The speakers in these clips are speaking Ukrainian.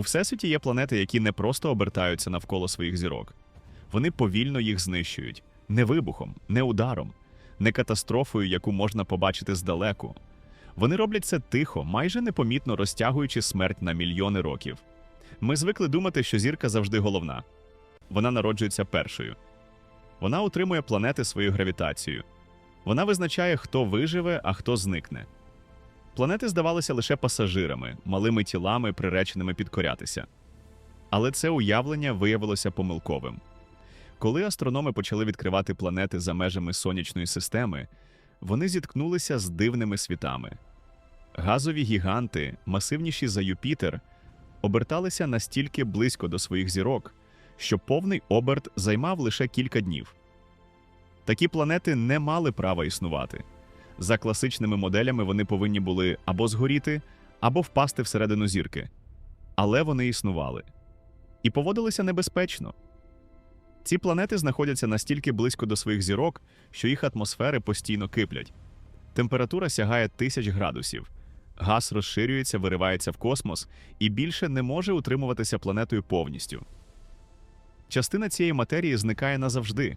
У всесвіті є планети, які не просто обертаються навколо своїх зірок. Вони повільно їх знищують не вибухом, не ударом, не катастрофою, яку можна побачити здалеку. Вони роблять це тихо, майже непомітно розтягуючи смерть на мільйони років. Ми звикли думати, що зірка завжди головна. Вона народжується першою. Вона утримує планети своєю гравітацією. Вона визначає, хто виживе, а хто зникне. Планети здавалися лише пасажирами, малими тілами, приреченими підкорятися. Але це уявлення виявилося помилковим. Коли астрономи почали відкривати планети за межами сонячної системи, вони зіткнулися з дивними світами. Газові гіганти, масивніші за Юпітер, оберталися настільки близько до своїх зірок, що повний оберт займав лише кілька днів. Такі планети не мали права існувати. За класичними моделями вони повинні були або згоріти, або впасти всередину зірки. Але вони існували і поводилися небезпечно. Ці планети знаходяться настільки близько до своїх зірок, що їх атмосфери постійно киплять. Температура сягає тисяч градусів. Газ розширюється, виривається в космос і більше не може утримуватися планетою повністю. Частина цієї матерії зникає назавжди,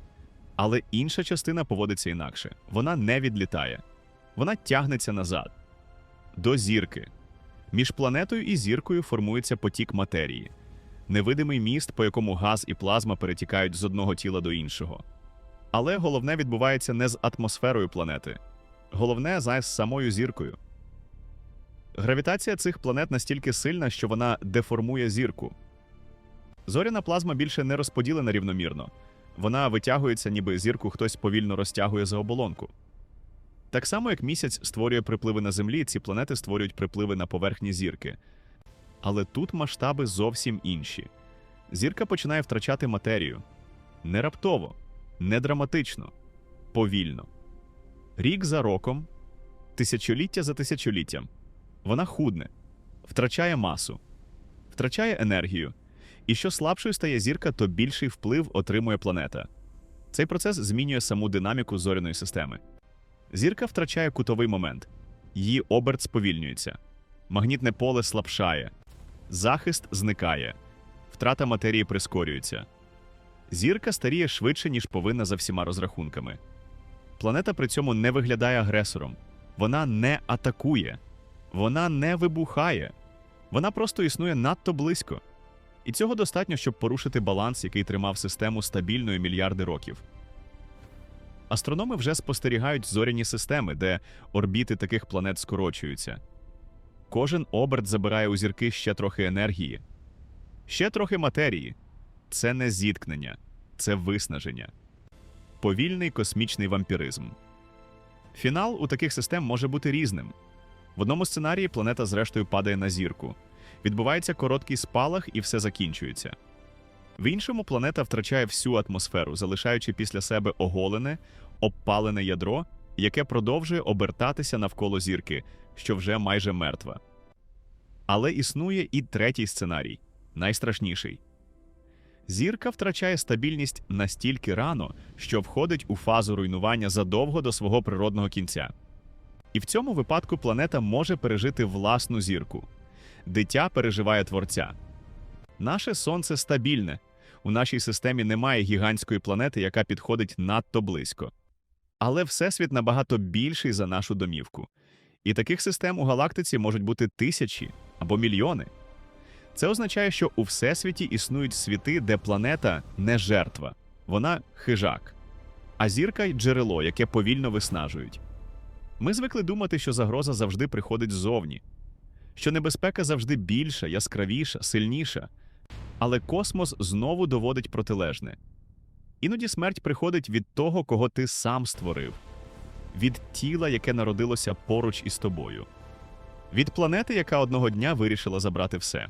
але інша частина поводиться інакше. Вона не відлітає, вона тягнеться назад до зірки. Між планетою і зіркою формується потік матерії, невидимий міст, по якому газ і плазма перетікають з одного тіла до іншого. Але головне відбувається не з атмосферою планети, головне з самою зіркою. Гравітація цих планет настільки сильна, що вона деформує зірку. Зоряна плазма більше не розподілена рівномірно. Вона витягується, ніби зірку хтось повільно розтягує за оболонку. Так само, як місяць створює припливи на Землі, ці планети створюють припливи на поверхні зірки. Але тут масштаби зовсім інші. Зірка починає втрачати матерію не раптово, не драматично, повільно. Рік за роком, тисячоліття за тисячоліттям. Вона худне, втрачає масу, втрачає енергію. І що слабшою стає зірка, то більший вплив отримує планета. Цей процес змінює саму динаміку зоряної системи. Зірка втрачає кутовий момент, її оберт сповільнюється, магнітне поле слабшає, захист зникає, втрата матерії прискорюється. Зірка старіє швидше, ніж повинна за всіма розрахунками. Планета при цьому не виглядає агресором, вона не атакує, вона не вибухає, вона просто існує надто близько. І цього достатньо, щоб порушити баланс, який тримав систему стабільною мільярди років. Астрономи вже спостерігають зоряні системи, де орбіти таких планет скорочуються. Кожен оберт забирає у зірки ще трохи енергії, ще трохи матерії. Це не зіткнення, це виснаження, повільний космічний вампіризм. Фінал у таких систем може бути різним. В одному сценарії планета зрештою падає на зірку. Відбувається короткий спалах і все закінчується. В іншому планета втрачає всю атмосферу, залишаючи після себе оголене, обпалене ядро, яке продовжує обертатися навколо зірки, що вже майже мертва. Але існує і третій сценарій найстрашніший. Зірка втрачає стабільність настільки рано, що входить у фазу руйнування задовго до свого природного кінця. І в цьому випадку планета може пережити власну зірку. Дитя переживає творця. Наше сонце стабільне. У нашій системі немає гігантської планети, яка підходить надто близько. Але Всесвіт набагато більший за нашу домівку. І таких систем у галактиці можуть бути тисячі або мільйони. Це означає, що у Всесвіті існують світи, де планета не жертва, вона хижак, а зірка й джерело, яке повільно виснажують. Ми звикли думати, що загроза завжди приходить ззовні, що небезпека завжди більша, яскравіша, сильніша. Але космос знову доводить протилежне. Іноді смерть приходить від того, кого ти сам створив, від тіла, яке народилося поруч із тобою, від планети, яка одного дня вирішила забрати все.